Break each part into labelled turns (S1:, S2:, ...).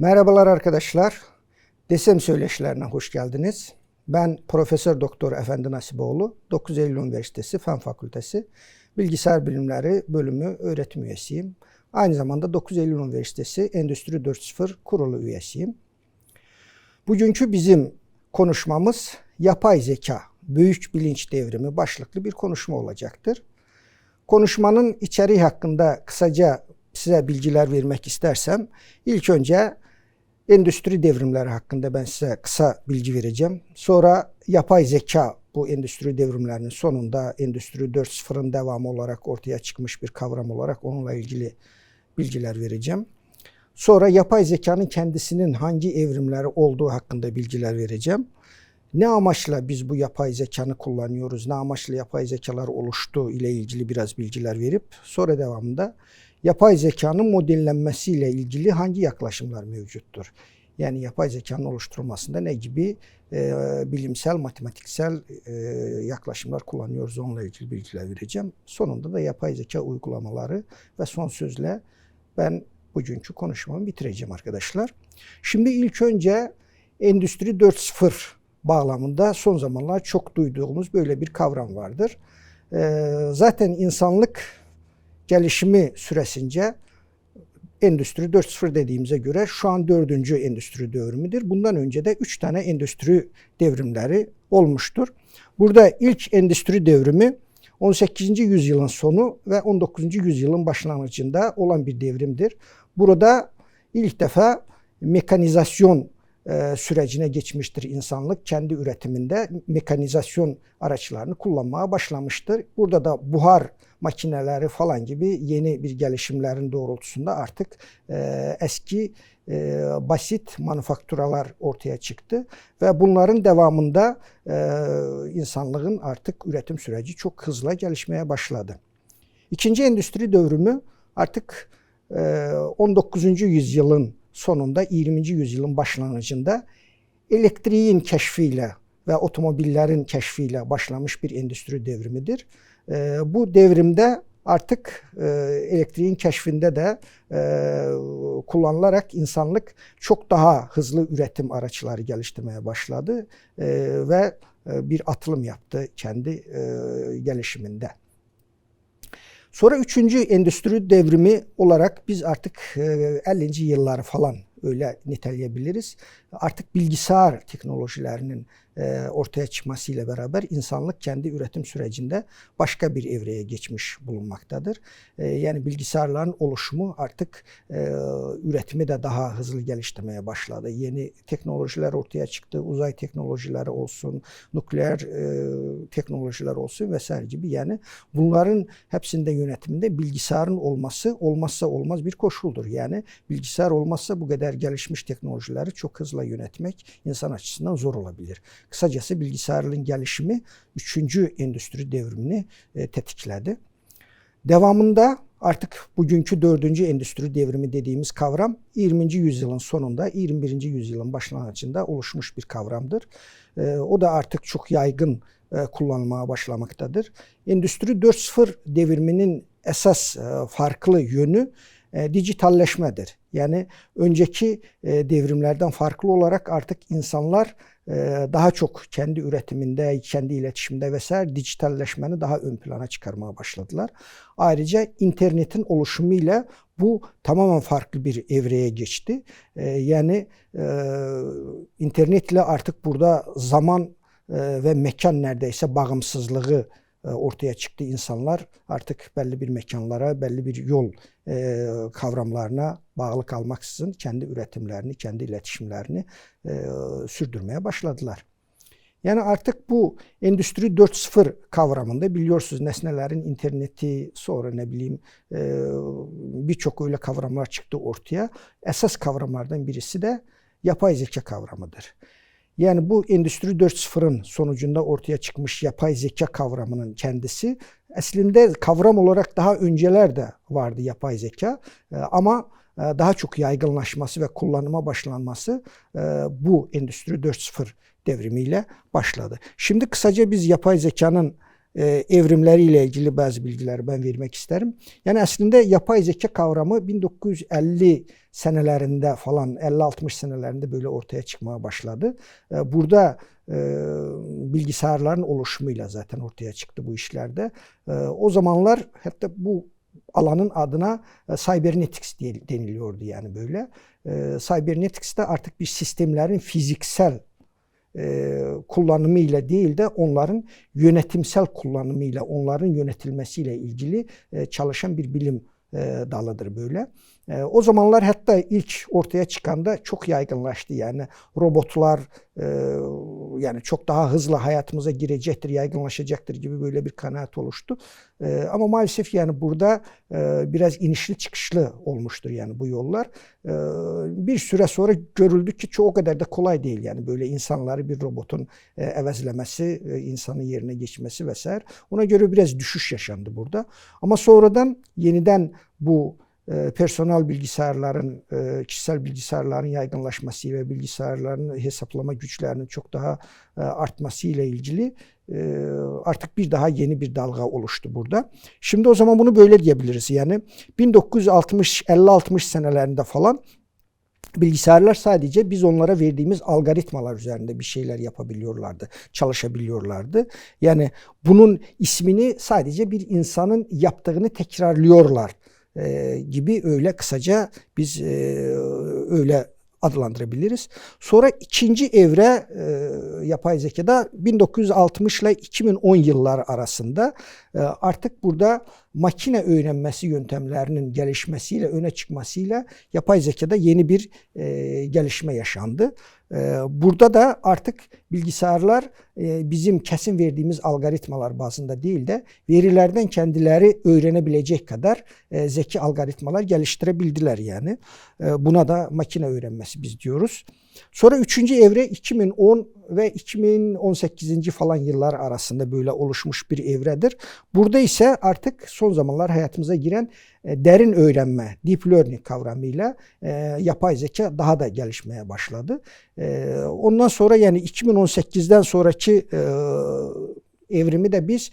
S1: Merhabalar arkadaşlar. Desem söyleşilerine hoş geldiniz. Ben Profesör Doktor Efendi Nasiboğlu, 9 Eylül Üniversitesi Fen Fakültesi Bilgisayar Bilimleri Bölümü öğretim üyesiyim. Aynı zamanda 9 Eylül Üniversitesi Endüstri 4.0 kurulu üyesiyim. Bugünkü bizim konuşmamız yapay zeka, büyük bilinç devrimi başlıklı bir konuşma olacaktır. Konuşmanın içeriği hakkında kısaca size bilgiler vermek istersem ilk önce endüstri devrimleri hakkında ben size kısa bilgi vereceğim. Sonra yapay zeka bu endüstri devrimlerinin sonunda endüstri 4.0'ın devamı olarak ortaya çıkmış bir kavram olarak onunla ilgili bilgiler vereceğim. Sonra yapay zekanın kendisinin hangi evrimleri olduğu hakkında bilgiler vereceğim. Ne amaçla biz bu yapay zekanı kullanıyoruz, ne amaçla yapay zekalar oluştu ile ilgili biraz bilgiler verip sonra devamında yapay zekanın modellenmesiyle ilgili hangi yaklaşımlar mevcuttur? Yani yapay zekanın oluşturulmasında ne gibi e, bilimsel, matematiksel e, yaklaşımlar kullanıyoruz onunla ilgili bilgiler vereceğim. Sonunda da yapay zeka uygulamaları ve son sözle ben bugünkü konuşmamı bitireceğim arkadaşlar. Şimdi ilk önce Endüstri 4.0 bağlamında son zamanlar çok duyduğumuz böyle bir kavram vardır. E, zaten insanlık gelişimi süresince Endüstri 4.0 dediğimize göre şu an dördüncü endüstri devrimidir. Bundan önce de üç tane endüstri devrimleri olmuştur. Burada ilk endüstri devrimi 18. yüzyılın sonu ve 19. yüzyılın başlangıcında olan bir devrimdir. Burada ilk defa mekanizasyon e, sürecine geçmiştir insanlık. Kendi üretiminde mekanizasyon araçlarını kullanmaya başlamıştır. Burada da buhar makineleri falan gibi yeni bir gelişimlerin doğrultusunda artık e, eski e, basit manufakturalar ortaya çıktı ve bunların devamında insanlığın artık üretim süreci çok hızla gelişmeye başladı. İkinci endüstri devrimi artık e, 19. yüzyılın sonunda 20. yüzyılın başlangıcında elektriğin keşfiyle ve otomobillerin keşfiyle başlamış bir endüstri devrimidir. E, bu devrimde artık e, elektriğin keşfinde de e, kullanılarak insanlık çok daha hızlı üretim araçları geliştirmeye başladı e, ve e, bir atılım yaptı kendi e, gelişiminde. Sonra üçüncü endüstri devrimi olarak biz artık 50. yılları falan öyle niteleyebiliriz. Artık bilgisayar teknolojilerinin e, ortaya çıkmasıyla beraber insanlık kendi üretim sürecinde başka bir evreye geçmiş bulunmaktadır. E, yani bilgisayarların oluşumu artık e, üretimi de daha hızlı geliştirmeye başladı. Yeni teknolojiler ortaya çıktı. Uzay teknolojileri olsun, nükleer teknolojiler olsun vesaire gibi. Yani bunların hepsinde yönetiminde bilgisayarın olması olmazsa olmaz bir koşuldur. Yani bilgisayar olmazsa bu kadar gelişmiş teknolojileri çok hızlı yönetmek insan açısından zor olabilir. Kısacası bilgisayarın gelişimi 3. endüstri devrimini e, tetikledi. Devamında artık bugünkü 4. endüstri devrimi dediğimiz kavram 20. yüzyılın sonunda 21. yüzyılın başlangıcında oluşmuş bir kavramdır. E, o da artık çok yaygın e, kullanılmaya başlamaktadır. Endüstri 4.0 devriminin esas farklı yönü dijitalleşmedir. Yani önceki devrimlerden farklı olarak artık insanlar daha çok kendi üretiminde, kendi iletişimde vesaire dijitalleşmeni daha ön plana çıkarmaya başladılar. Ayrıca internetin oluşumuyla bu tamamen farklı bir evreye geçti. Yani internetle artık burada zaman ve mekan neredeyse bağımsızlığı ortaya çıktı. İnsanlar artık belli bir mekanlara, belli bir yol kavramlarına bağlı kalmaksızın kendi üretimlerini, kendi iletişimlerini sürdürmeye başladılar. Yani artık bu Endüstri 4.0 kavramında biliyorsunuz nesnelerin interneti sonra ne bileyim birçok öyle kavramlar çıktı ortaya. Esas kavramlardan birisi de yapay zeka kavramıdır. Yani bu Endüstri 4.0'ın sonucunda ortaya çıkmış yapay zeka kavramının kendisi aslında kavram olarak daha önceler de vardı yapay zeka ee, ama e, daha çok yaygınlaşması ve kullanıma başlanması e, bu Endüstri 4.0 devrimiyle başladı. Şimdi kısaca biz yapay zekanın e, evrimleriyle ilgili bazı bilgileri ben vermek isterim. Yani aslında yapay zeka kavramı 1950 senelerinde falan 50-60 senelerinde böyle ortaya çıkmaya başladı. E, burada e, bilgisayarların oluşumuyla zaten ortaya çıktı bu işlerde. E, o zamanlar hatta bu alanın adına cybernetics deniliyordu yani böyle. Cybernetics de artık bir sistemlerin fiziksel e, kullanımıyla değil de onların yönetimsel kullanımıyla, onların yönetilmesiyle ilgili e, çalışan bir bilim e, dalıdır böyle. E, o zamanlar hatta ilk ortaya çıkanda çok yaygınlaştı yani robotlar e, yani çok daha hızlı hayatımıza girecektir, yaygınlaşacaktır gibi böyle bir kanaat oluştu. E, ama maalesef yani burada e, biraz inişli çıkışlı olmuştur yani bu yollar. E, bir süre sonra görüldü ki çok o kadar da kolay değil yani böyle insanları bir robotun e, evezlemesi, e, insanın yerine geçmesi vesaire. Ona göre biraz düşüş yaşandı burada. Ama sonradan yeniden bu personel bilgisayarların, e, kişisel bilgisayarların yaygınlaşması ve bilgisayarların hesaplama güçlerinin çok daha e, artması ile ilgili artık bir daha yeni bir dalga oluştu burada. Şimdi o zaman bunu böyle diyebiliriz. Yani 1960 50-60 senelerinde falan bilgisayarlar sadece biz onlara verdiğimiz algoritmalar üzerinde bir şeyler yapabiliyorlardı, çalışabiliyorlardı. Yani bunun ismini sadece bir insanın yaptığını tekrarlıyorlar e, gibi öyle kısaca biz e, öyle adlandırabiliriz. Sonra ikinci evre e, yapay zekada 1960 ile 2010 yıllar arasında artık burada makine öğrenmesi yöntemlerinin gelişmesiyle öne çıkmasıyla yapay zekada yeni bir gelişme yaşandı. E, burada da artık bilgisayarlar e, bizim kesin verdiğimiz algoritmalar bazında değil de verilerden kendileri öğrenebilecek kadar e, zeki algoritmalar geliştirebildiler yani. E, buna da makine öğrenmesi biz diyoruz. Sonra üçüncü evre 2010 ve 2018. falan yıllar arasında böyle oluşmuş bir evredir. Burada ise artık son zamanlar hayatımıza giren e, derin öğrenme, deep learning kavramıyla e, yapay zeka daha da gelişmeye başladı. E, ondan sonra yani 2018'den sonraki evrimi de biz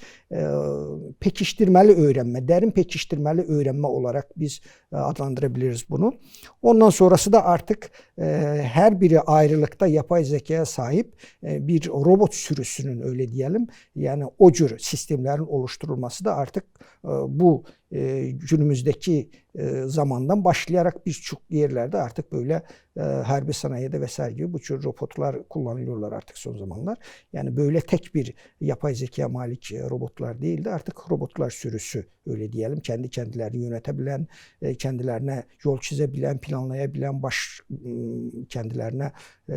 S1: pekiştirmeli öğrenme, derin pekiştirmeli öğrenme olarak biz e, adlandırabiliriz bunu. Ondan sonrası da artık e, her biri ayrılıkta yapay zekaya sahip e, bir robot sürüsünün öyle diyelim yani o tür sistemlerin oluşturulması da artık e, bu e, günümüzdeki e, zamandan başlayarak birçok yerlerde artık böyle e, harbi sanayide vesaire gibi bu tür robotlar kullanılıyorlar artık son zamanlar. Yani böyle tek bir yapay zeka malik e, robotlar değil de artık robotlar sürüsü öyle diyelim. Kendi kendilerini yönetebilen, e, kendilerine yol çizebilen, planlayabilen, baş kendilerine e,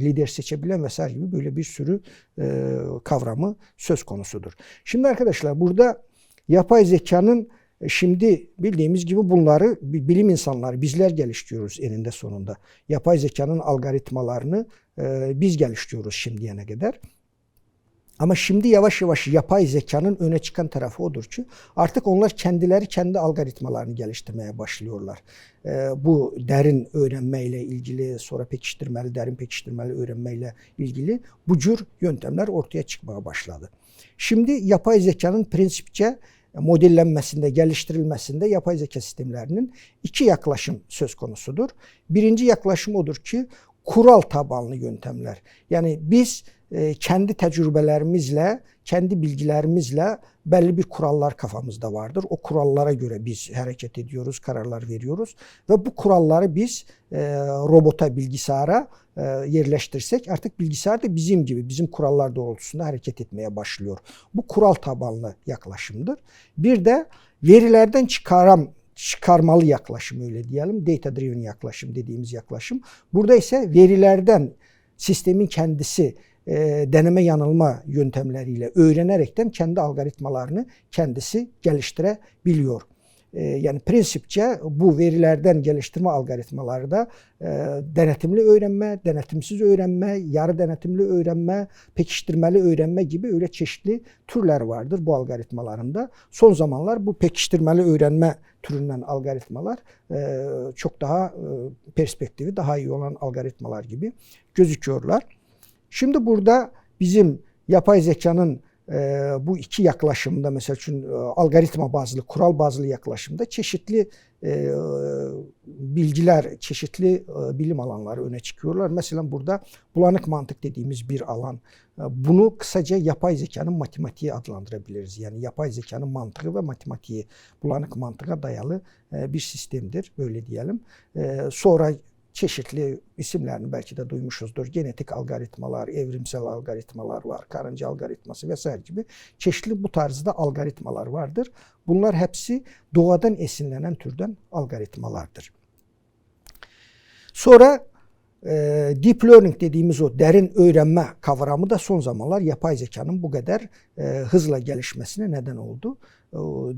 S1: lider seçebilen vesaire gibi böyle bir sürü e, kavramı söz konusudur. Şimdi arkadaşlar burada yapay zekanın Şimdi bildiğimiz gibi bunları bilim insanları bizler geliştiriyoruz eninde sonunda. Yapay zekanın algoritmalarını biz geliştiriyoruz şimdiye kadar. Ama şimdi yavaş yavaş yapay zekanın öne çıkan tarafı odur ki artık onlar kendileri kendi algoritmalarını geliştirmeye başlıyorlar. Ee, bu derin öğrenmeyle ilgili sonra pekiştirmeli, derin pekiştirmeli öğrenmeyle ilgili bu cür yöntemler ortaya çıkmaya başladı. Şimdi yapay zekanın prensipçe modellenmesinde, geliştirilmesinde yapay zeka sistemlerinin iki yaklaşım söz konusudur. Birinci yaklaşım odur ki kural tabanlı yöntemler. Yani biz kendi tecrübelerimizle, kendi bilgilerimizle belli bir kurallar kafamızda vardır. O kurallara göre biz hareket ediyoruz, kararlar veriyoruz ve bu kuralları biz e, robota, bilgisayara e, yerleştirsek artık bilgisayar da bizim gibi, bizim kurallar doğrultusunda hareket etmeye başlıyor. Bu kural tabanlı yaklaşımdır. Bir de verilerden çıkaran çıkarmalı yaklaşım öyle diyelim. Data driven yaklaşım dediğimiz yaklaşım. Burada ise verilerden sistemin kendisi e, deneme yanılma yöntemleriyle öğrenerekten kendi algoritmalarını kendisi geliştirebiliyor. E, yani prensipçe bu verilerden geliştirme algoritmaları da e, denetimli öğrenme, denetimsiz öğrenme, yarı denetimli öğrenme, pekiştirmeli öğrenme gibi öyle çeşitli türler vardır bu algoritmalarında. Son zamanlar bu pekiştirmeli öğrenme türünden algoritmalar e, çok daha e, perspektifi daha iyi olan algoritmalar gibi gözüküyorlar. Şimdi burada bizim yapay zekanın e, bu iki yaklaşımda mesela için e, algoritma bazlı, kural bazlı yaklaşımda çeşitli e, bilgiler, çeşitli e, bilim alanları öne çıkıyorlar. Mesela burada bulanık mantık dediğimiz bir alan. E, bunu kısaca yapay zekanın matematiği adlandırabiliriz. Yani yapay zekanın mantığı ve matematiği bulanık mantığa dayalı e, bir sistemdir. Öyle diyelim. E, sonra çeşitli isimlerini belki de duymuşuzdur. Genetik algoritmalar, evrimsel algoritmalar var, karınca algoritması vesaire gibi çeşitli bu tarzda algoritmalar vardır. Bunlar hepsi doğadan esinlenen türden algoritmalardır. Sonra e, deep learning dediğimiz o derin öğrenme kavramı da son zamanlar yapay zekanın bu kadar e, hızla gelişmesine neden oldu.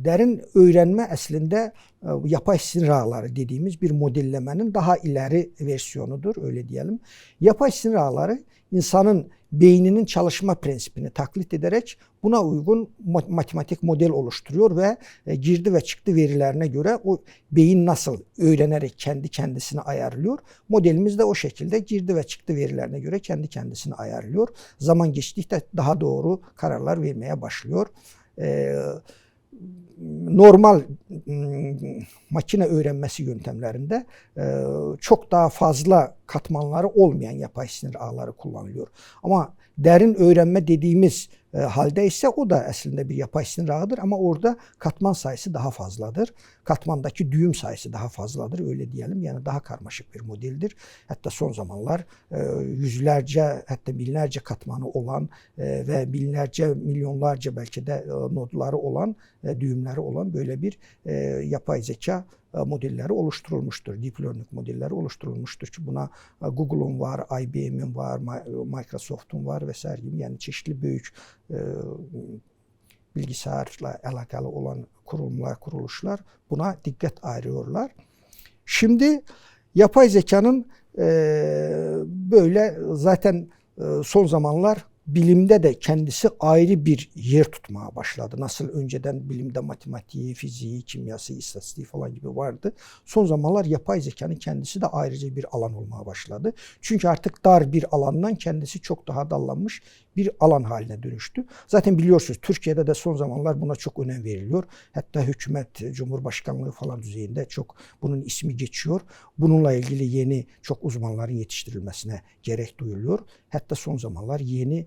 S1: Derin öğrenme aslında e, yapay sinir ağları dediğimiz bir modellemenin daha ileri versiyonudur öyle diyelim. Yapay sinir ağları insanın beyninin çalışma prensibini taklit ederek buna uygun matematik model oluşturuyor ve girdi ve çıktı verilerine göre o beyin nasıl öğrenerek kendi kendisini ayarlıyor. Modelimiz de o şekilde girdi ve çıktı verilerine göre kendi kendisini ayarlıyor. Zaman geçtikçe daha doğru kararlar vermeye başlıyor. Ee, normal makine öğrenmesi yöntemlerinde e, çok daha fazla katmanları olmayan yapay sinir ağları kullanılıyor. Ama derin öğrenme dediğimiz e, halde ise o da aslında bir yapay sinir ağıdır ama orada katman sayısı daha fazladır. Katmandaki düğüm sayısı daha fazladır öyle diyelim. Yani daha karmaşık bir modeldir. Hatta son zamanlar e, yüzlerce hatta binlerce katmanı olan e, ve binlerce milyonlarca belki de e, nodları olan e, düğümleri olan böyle bir e, yapay zeka modelleri oluşturulmuştur. Deep learning modelleri oluşturulmuştur ki buna e, Google'un var, IBM'in var, Microsoft'un var vesaire gibi yani çeşitli büyük e, bilgisayarla alakalı olan kurumlar, kuruluşlar buna dikkat ayırıyorlar. Şimdi yapay zekanın böyle zaten son zamanlar bilimde de kendisi ayrı bir yer tutmaya başladı. Nasıl önceden bilimde matematiği, fiziği, kimyası, istatistiği falan gibi vardı. Son zamanlar yapay zekanın kendisi de ayrıca bir alan olmaya başladı. Çünkü artık dar bir alandan kendisi çok daha dallanmış bir alan haline dönüştü. Zaten biliyorsunuz Türkiye'de de son zamanlar buna çok önem veriliyor. Hatta hükümet, cumhurbaşkanlığı falan düzeyinde çok bunun ismi geçiyor. Bununla ilgili yeni çok uzmanların yetiştirilmesine gerek duyuluyor. Hatta son zamanlar yeni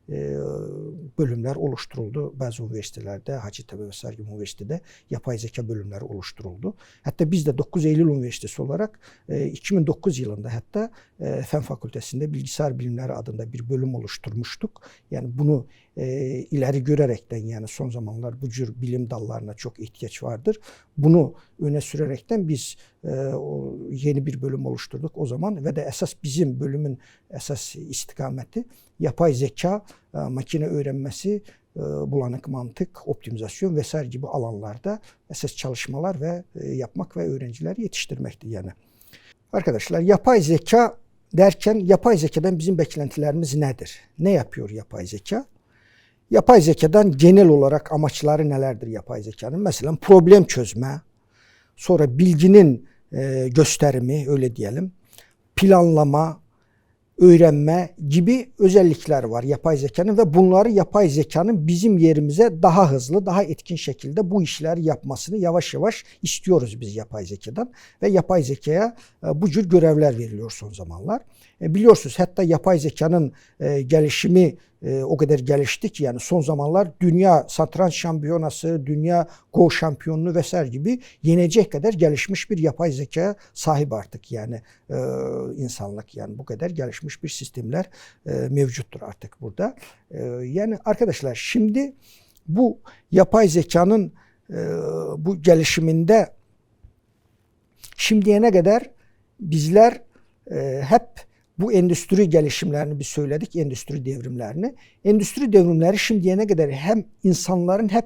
S1: e, bölümler oluşturuldu. Bazı üniversitelerde, Hacettepe ve Sergi Üniversitesi'de yapay zeka bölümleri oluşturuldu. Hatta biz de 9 Eylül Üniversitesi olarak 2009 e, yılında hatta e, Fen Fakültesi'nde bilgisayar bilimleri adında bir bölüm oluşturmuştuk. Yani bunu ileri görerekten yani son zamanlar bu tür bilim dallarına çok ihtiyaç vardır. Bunu öne sürerekten biz yeni bir bölüm oluşturduk o zaman ve de esas bizim bölümün esas istikameti yapay zeka, makine öğrenmesi, e, bulanık mantık, optimizasyon vesaire gibi alanlarda esas çalışmalar ve e, yapmak ve öğrencileri yetiştirmekti yani. Arkadaşlar yapay zeka derken yapay zekadan bizim beklentilerimiz nedir? Ne yapıyor yapay zeka? Yapay zekadan genel olarak amaçları nelerdir yapay zekanın? Mesela problem çözme, sonra bilginin e, gösterimi öyle diyelim, planlama, öğrenme gibi özellikler var yapay zekanın ve bunları yapay zekanın bizim yerimize daha hızlı, daha etkin şekilde bu işleri yapmasını yavaş yavaş istiyoruz biz yapay zekadan ve yapay zekaya e, bu tür görevler veriliyor son zamanlar. E, biliyorsunuz hatta yapay zekanın e, gelişimi e, o kadar gelişti ki yani son zamanlar dünya satranç şampiyonası, dünya go şampiyonluğu vesaire gibi yenecek kadar gelişmiş bir yapay zeka sahip artık yani e, insanlık yani bu kadar gelişmiş bir sistemler e, mevcuttur artık burada. E, yani arkadaşlar şimdi bu yapay zekanın e, bu gelişiminde şimdiye ne kadar bizler e, hep bu endüstri gelişimlerini bir söyledik, endüstri devrimlerini. Endüstri devrimleri şimdiye ne kadar hem insanların hep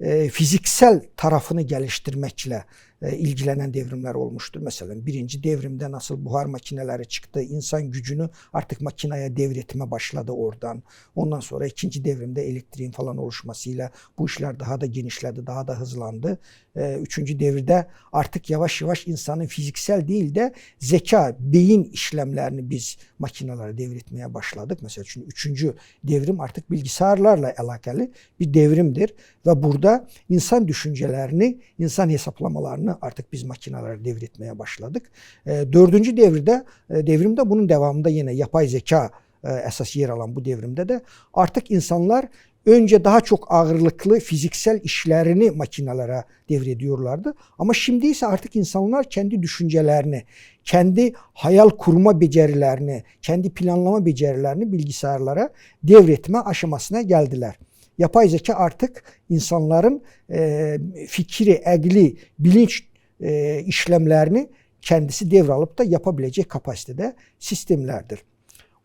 S1: e, fiziksel tarafını geliştirmekle e, ilgilenen devrimler olmuştur. Mesela birinci devrimde nasıl buhar makineleri çıktı, insan gücünü artık makineye devretme başladı oradan. Ondan sonra ikinci devrimde elektriğin falan oluşmasıyla bu işler daha da genişledi, daha da hızlandı. E, üçüncü devirde artık yavaş yavaş insanın fiziksel değil de zeka, beyin işlemlerini biz makinelere devretmeye başladık. Mesela çünkü üçüncü devrim artık bilgisayarlarla alakalı bir devrimdir ve burada insan düşüncelerini, insan hesaplamalarını artık biz makinelere devretmeye başladık. E, dördüncü devirde, e, devrimde bunun devamında yine yapay zeka e, esas yer alan bu devrimde de artık insanlar önce daha çok ağırlıklı fiziksel işlerini makinelere devrediyorlardı. Ama şimdi ise artık insanlar kendi düşüncelerini, kendi hayal kurma becerilerini, kendi planlama becerilerini bilgisayarlara devretme aşamasına geldiler. Yapay zeka artık insanların e, fikri, egli, bilinç e, işlemlerini kendisi devralıp da yapabilecek kapasitede sistemlerdir.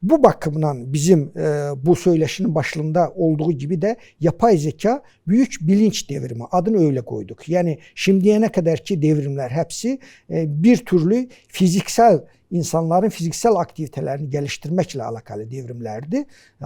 S1: Bu bakımdan bizim e, bu söyleşinin başlığında olduğu gibi de yapay zeka büyük bilinç devrimi adını öyle koyduk. Yani şimdiye ne kadarki devrimler hepsi e, bir türlü fiziksel insanların fiziksel aktivitelerini geliştirmekle alakalı devrimlerdi.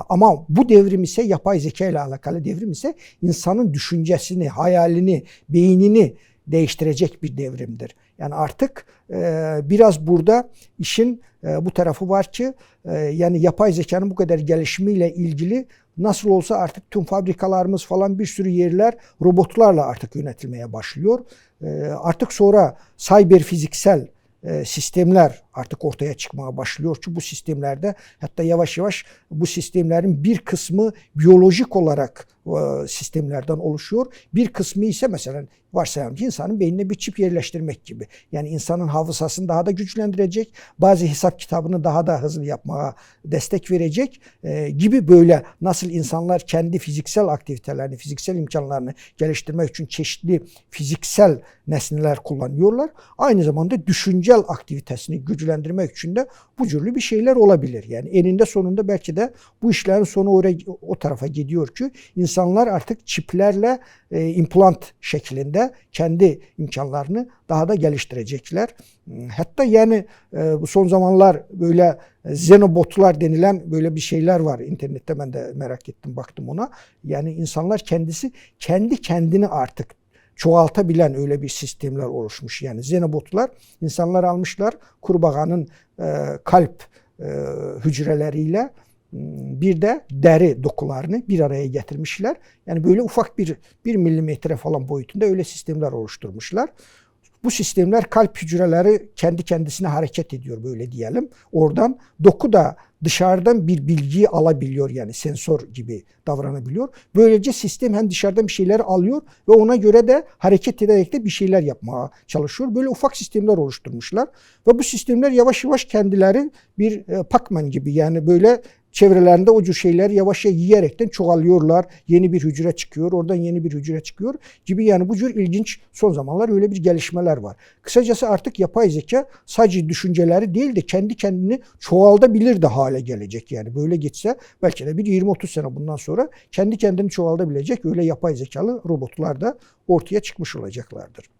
S1: Ama bu devrim ise yapay zeka ile alakalı devrim ise insanın düşüncesini, hayalini, beynini değiştirecek bir devrimdir. Yani artık e, biraz burada işin e, bu tarafı var ki e, yani yapay zekanın bu kadar gelişimiyle ilgili nasıl olsa artık tüm fabrikalarımız falan bir sürü yerler robotlarla artık yönetilmeye başlıyor. E, artık sonra cyber fiziksel e, sistemler artık ortaya çıkmaya başlıyor ki bu sistemlerde hatta yavaş yavaş bu sistemlerin bir kısmı biyolojik olarak sistemlerden oluşuyor. Bir kısmı ise mesela varsayalım ki insanın beynine bir çip yerleştirmek gibi. Yani insanın hafızasını daha da güçlendirecek, bazı hesap kitabını daha da hızlı yapmaya destek verecek e, gibi böyle nasıl insanlar kendi fiziksel aktivitelerini, fiziksel imkanlarını geliştirmek için çeşitli fiziksel nesneler kullanıyorlar. Aynı zamanda düşüncel aktivitesini güçlendirmek için de bu türlü bir şeyler olabilir. Yani eninde sonunda belki de bu işlerin sonu oraya, o tarafa gidiyor ki insanlar artık çiplerle e, implant şeklinde kendi imkanlarını daha da geliştirecekler. Hatta yani e, bu son zamanlar böyle xenobotlar denilen böyle bir şeyler var internette ben de merak ettim baktım ona. Yani insanlar kendisi kendi kendini artık çoğaltabilen öyle bir sistemler oluşmuş. Yani xenobotlar insanlar almışlar kurbağanın e, kalp e, hücreleriyle bir de deri dokularını bir araya getirmişler. Yani böyle ufak bir, bir milimetre falan boyutunda öyle sistemler oluşturmuşlar. Bu sistemler kalp hücreleri kendi kendisine hareket ediyor böyle diyelim. Oradan doku da dışarıdan bir bilgiyi alabiliyor yani sensör gibi davranabiliyor. Böylece sistem hem dışarıdan bir şeyler alıyor ve ona göre de hareket ederek de bir şeyler yapmaya çalışıyor. Böyle ufak sistemler oluşturmuşlar ve bu sistemler yavaş yavaş kendileri bir e, Pac-Man gibi yani böyle çevrelerinde o şeyler yavaş yavaş yiyerekten çoğalıyorlar. Yeni bir hücre çıkıyor, oradan yeni bir hücre çıkıyor gibi yani bu tür ilginç son zamanlar öyle bir gelişmeler var. Kısacası artık yapay zeka sadece düşünceleri değil de kendi kendini çoğaltabilir de hale gelecek. Yani böyle gitse belki de bir 20-30 sene bundan sonra kendi kendini çoğaltabilecek öyle yapay zekalı robotlar da ortaya çıkmış olacaklardır.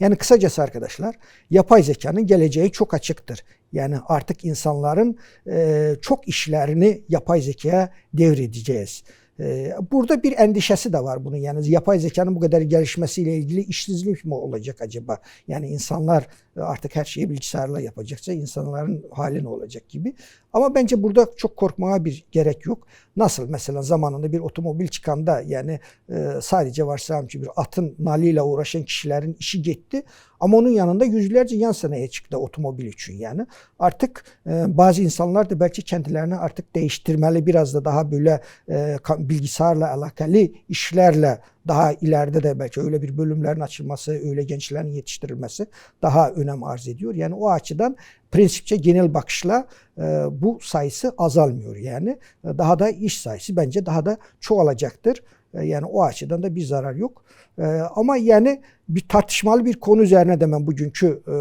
S1: Yani kısacası arkadaşlar yapay zekanın geleceği çok açıktır. Yani artık insanların e, çok işlerini yapay zekaya devredeceğiz. E, burada bir endişesi de var bunun yani yapay zekanın bu kadar gelişmesiyle ilgili işsizlik mi olacak acaba? Yani insanlar artık her şeyi bilgisayarla yapacaksa insanların hali ne olacak gibi. Ama bence burada çok korkmaya bir gerek yok. Nasıl mesela zamanında bir otomobil çıkanda yani e, sadece varsayalım ki bir atın naliyle uğraşan kişilerin işi gitti. Ama onun yanında yüzlerce yan sanayi çıktı otomobil için yani. Artık e, bazı insanlar da belki kendilerini artık değiştirmeli biraz da daha böyle e, bilgisayarla alakalı işlerle daha ileride de belki öyle bir bölümlerin açılması, öyle gençlerin yetiştirilmesi daha önem arz ediyor. Yani o açıdan prensipçe genel bakışla e, bu sayısı azalmıyor yani. E, daha da iş sayısı bence daha da çoğalacaktır. E, yani o açıdan da bir zarar yok. E, ama yani bir tartışmalı bir konu üzerine de ben bugünkü e,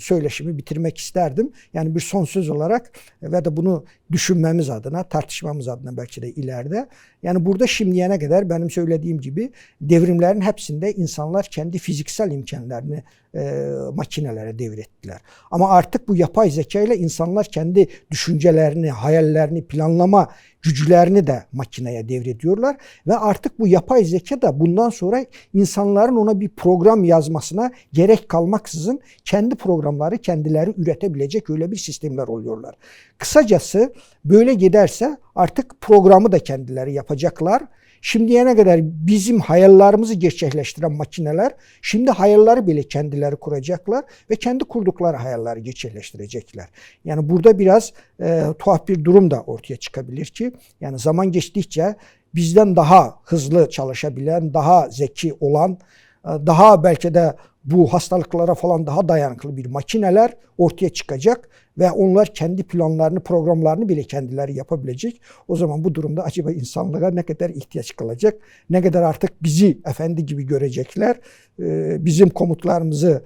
S1: söyleşimi bitirmek isterdim. Yani bir son söz olarak ve de bunu düşünmemiz adına, tartışmamız adına belki de ileride. Yani burada şimdiye kadar benim söylediğim gibi devrimlerin hepsinde insanlar kendi fiziksel imkanlarını e, makinelere devrettiler. Ama artık bu yapay zeka ile insanlar kendi düşüncelerini, hayallerini, planlama güçlerini de makineye devrediyorlar ve artık bu yapay zeka da bundan sonra insanların ona bir program yazmasına gerek kalmaksızın kendi programları kendileri üretebilecek öyle bir sistemler oluyorlar. Kısacası böyle giderse artık programı da kendileri yapacaklar. Şimdiye ne kadar bizim hayallerimizi gerçekleştiren makineler şimdi hayalleri bile kendileri kuracaklar ve kendi kurdukları hayalleri gerçekleştirecekler. Yani burada biraz e, tuhaf bir durum da ortaya çıkabilir ki yani zaman geçtikçe bizden daha hızlı çalışabilen, daha zeki olan, e, daha belki de bu hastalıklara falan daha dayanıklı bir makineler ortaya çıkacak ve onlar kendi planlarını, programlarını bile kendileri yapabilecek. O zaman bu durumda acaba insanlığa ne kadar ihtiyaç kalacak? Ne kadar artık bizi efendi gibi görecekler? Ee, Bizim komutlarımızı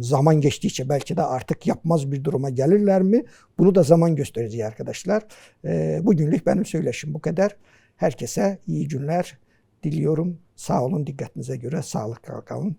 S1: zaman geçtikçe belki de artık yapmaz bir duruma gelirler mi? Bunu da zaman gösterecek arkadaşlar. Ee, Bugünlük benim söyleşim bu kadar. Herkese iyi günler diliyorum. Sağ olun, dikkatinize göre sağlıklı kalın.